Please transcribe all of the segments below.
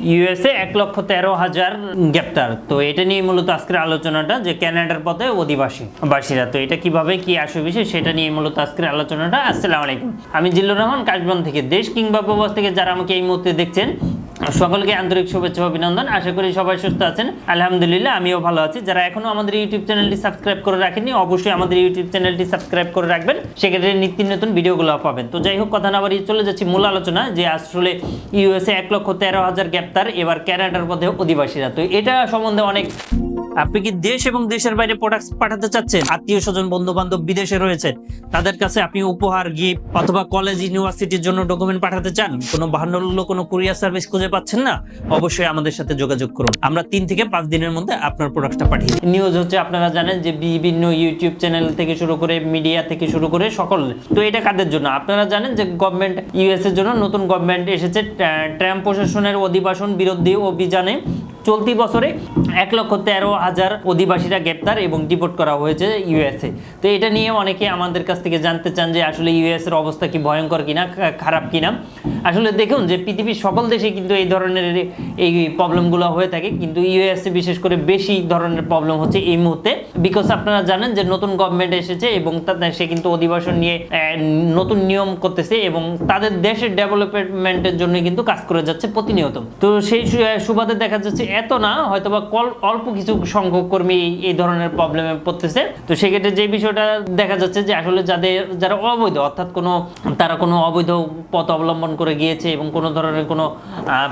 USA এক লক্ষ তেরো হাজার গ্রেপ্তার। তো এটা নিয়ে মূলত আজকের আলোচনাটা যে ক্যানাডার পথে অধিবাসী, বাসীরা। তো এটা কীভাবে কি আসে বিষয় সেটা নিয়ে মূলত আজকের আলোচনাটা। আসসালামু আলাইকুম। আমি জিল্লুর রহমান, কাশবন থেকে দেশ কিংবা প্রবাস থেকে যারা আমাকে এই মুহূর্তে দেখছেন সকলকে আন্তরিক শুভেচ্ছা অভিনন্দন। আশা করি সবাই সুস্থ আছেন। আলহামদুলিল্লাহ, আমিও ভালো আছি। যারা এখনও আমাদের ইউটিউব চ্যানেলটি সাবস্ক্রাইব করে রাখেননি, অবশ্যই আমাদের ইউটিউব চ্যানেলটি সাবস্ক্রাইব করে রাখবেন। সেক্ষেত্রে নিত্য নতুন ভিডিওগুলো পাবেন। তো যাই হোক, কথা না বাড়িয়ে চলে যাচ্ছি মূল আলোচনা, যে আসলে ইউএসএ এক লক্ষ তেরো হাজার গ্রেপ্তার, এবার ক্যানাডার পথে অধিবাসীরা। তো এটা সম্বন্ধে অনেক আপনি কি দেশ এবং দেশের বাইরে প্রোডাক্ট পাঠাতে চাচ্ছেন? আত্মীয় স্বজন বন্ধু বান্ধব বিদেশে রয়েছে তাদের কাছে আপনি উপহার গিফট অথবা কলেজ ইউনিভার্সিটির জন্য ডকুমেন্ট পাঠাতে চান? কোনো বাহান্ন কোনো কুরিয়ার সার্ভিস খুঁজে পাচ্ছেন না? অবশ্যই আমাদের সাথে যোগাযোগ করুন। আমরা তিন থেকে পাঁচ দিনের মধ্যে আপনার প্রোডাক্টটা পাঠিয়ে নিউজ হচ্ছে, আপনারা জানেন যে বিভিন্ন ইউটিউব চ্যানেল থেকে শুরু করে মিডিয়া থেকে শুরু করে, সকল। তো এটা কাদের জন্য? আপনারা জানেন যে গভর্নমেন্ট ইউএস এর জন্য নতুন গভর্নমেন্ট এসেছে ট্রাম্প প্রশাসনের অধিবাসন বিরোধী অভিযানে চলতি বছরে এক লক্ষ তেরো হাজার অধিবাসীরা গ্রেপ্তার এবং ডিপোর্ট করা হয়েছে ইউএসএ। তো এটা নিয়ে অনেকে আমাদের কাছ থেকে জানতে চান যে আসলে ইউএস এর অবস্থা কি ভয়ঙ্কর কিনা খারাপ কিনা। আসলে দেখুন যে পৃথিবীর সকল দেশে কিন্তু এই ধরনের এই প্রবলেমগুলো হয়ে থাকে, কিন্তু ইউএসএ বিশেষ করে বেশি ধরনের প্রবলেম হচ্ছে এই মুহূর্তে। বিকজ আপনারা জানেন যে নতুন গভর্নমেন্ট এসেছে এবং সে কিন্তু অধিবাসন নিয়ে নতুন নিয়ম করতেছে এবং তাদের দেশের ডেভেলপমেন্টের জন্য কিন্তু কাজ করে যাচ্ছে প্রতিনিয়ত। তো সেই সুবাদে দেখা যাচ্ছে এত না, হয়তোবা কল- অল্প কিছু সংখ্যক কর্মী এই- ধরনের প্রবলেমে পড়তেছে। তো সেক্ষেত্রে যে বিষয়টা দেখা যাচ্ছে যে আসলে যাদের, যারা অবৈধ, অর্থাৎ কোনো, তারা কোনো অবৈধ পথ অবলম্বন করে গিয়েছে এবং কোনো ধরনের কোনো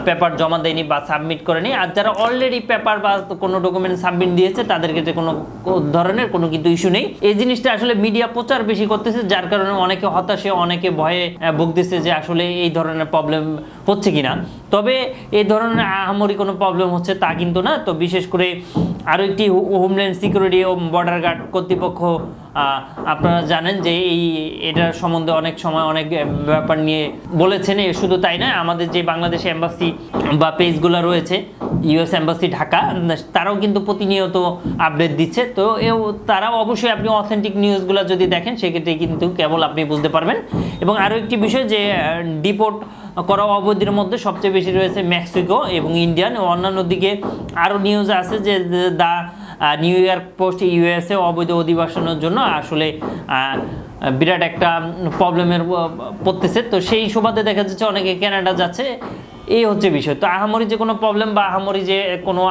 পেপার জমা দেয়নি বা সাবমিট করেনি, আর যারা অলরেডি পেপার বা কোনো ডকুমেন্ট সাবমিট দিয়েছে, তাদের ক্ষেত্রে কোনো ধরনের কোনো কিন্তু ইস্যু নেই। এই জিনিসটা আসলে মিডিয়া প্রচার বেশি করতেছে, যার কারণে অনেকে হতাশে, অনেকে ভয়ে ভুগতেছে যে আসলে এই ধরনের প্রবলেম হচ্ছে কিনা। তবে এই ধরনের আহামরি কোনো প্রবলেম হচ্ছে তা কিন্তু না। তো বিশেষ করে আরও একটি হোমল্যান্ড সিকিউরিটি ও বর্ডার গার্ড কর্তৃপক্ষ আপনারা জানেন যে এই এটার সম্বন্ধে অনেক সময় অনেক ব্যাপার নিয়ে বলেছেন শুধু তাই নয় আমাদের যে বাংলাদেশ এম্বাসি বা পেজগুলো রয়েছে, ইউএস এম্বাসি ঢাকা, তারাও কিন্তু প্রতিনিয়ত আপডেট দিচ্ছে। তো এও, তারাও অবশ্যই আপনি অথেন্টিক নিউজগুলো যদি দেখেন, সেক্ষেত্রে কিন্তু কেবল আপনি বুঝতে পারবেন। এবং আরও একটি বিষয় যে ডিপোর্ট করা অবধির মধ্যে সবচেয়ে বেশি রয়েছে মেক্সিকো এবং ইন্ডিয়ান অন্যান্য দিকে আরও নিউজ আছে যে, the New York Post USA অবৈধ অধিবাসনের জন্য আসলে বিরাট একটা প্রবলেমের পড়তেছে। তো সেই সুবাদে দেখা যাচ্ছে অনেকে কানাডা যাচ্ছে। এই হচ্ছে বিষয়। তো আহামরি যে কোনো প্রবলেম বা আহামরি যে কোনো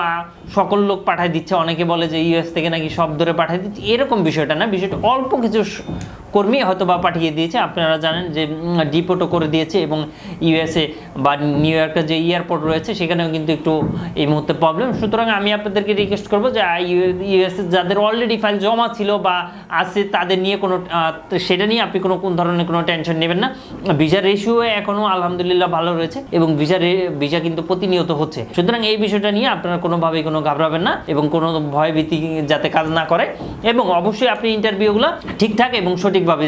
সকল লোক পাঠায় দিচ্ছে, অনেকে বলে যে ইউএস থেকে নাকি সব ধরে পাঠিয়ে দিচ্ছে, এরকম বিষয়টা না। বিষয়টা অল্প কিছু কর্মী হয়তো বা পাঠিয়ে দিয়েছে। আপনারা জানেন যে ডিপোর্টও করে দিয়েছে এবং ইউএসএ বা নিউ ইয়র্কের যে এয়ারপোর্ট রয়েছে, সেখানেও কিন্তু একটু এই মুহূর্তে প্রবলেম সুতরাং আমি আপনাদেরকে রিকোয়েস্ট করব যে ইউএসএ যাদের অলরেডি ফাইল জমা ছিল বা আছে তাদের নিয়ে কোনো সেটা নিয়ে আপনি কোনো, কোন ধরনের কোনো টেনশন নেবেন না। ভিসা রেশিও এখনও আলহামদুলিল্লাহ ভালো রয়েছে এবং ভিসা ভিসা কিন্তু প্রতিনিয়ত হচ্ছে। সুতরাং এই বিষয়টা নিয়ে আপনারা কোনোভাবেই কোনো ঘাবড়াবেন না এবং কোনো ভয়ভীতি যাতে কাজ না করে। এবং অবশ্যই আপনি ইন্টারভিউগুলো ঠিকঠাক এবং সঠিকভাবে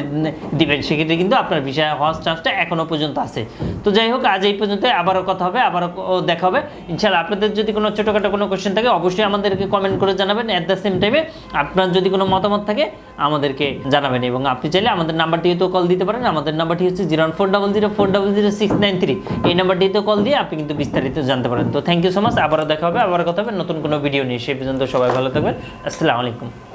দিবেন, সেক্ষেত্রে কিন্তু আপনার ভিসা হওয়ার চান্সটা এখনও পর্যন্ত আছে। তো যাই হোক, আজ এই পর্যন্ত আবারও কথা হবে, আবারও দেখা হবে। ইনশাল্লাহ আপনাদের যদি কোনো ছোটোখাটো কোনো কোশ্চেন থাকে, অবশ্যই আমাদেরকে কমেন্ট করে জানাবেন অ্যাট দ্য সেম টাইমে আপনার যদি কোনো মতামত থাকে, আমাদেরকে জানাবেন। এবং আপনি চাইলে আমাদের নাম্বারটিতেও কল দিতে পারেন। আমাদের নাম্বারটি হচ্ছে zero four double zero four double zero six nine three এই নাম্বারটিতে কল দিয়ে আপনি কিন্তু বিস্তারিত জানতে পারেন। তো থ্যাংক ইউ সো মাচ আবারও দেখা হবে, আবারও কথা হবে নতুন কোনো ভিডিও নিয়ে। সেই পর্যন্ত সবাই ভালো থাকবেন। আসসালামু আলাইকুম।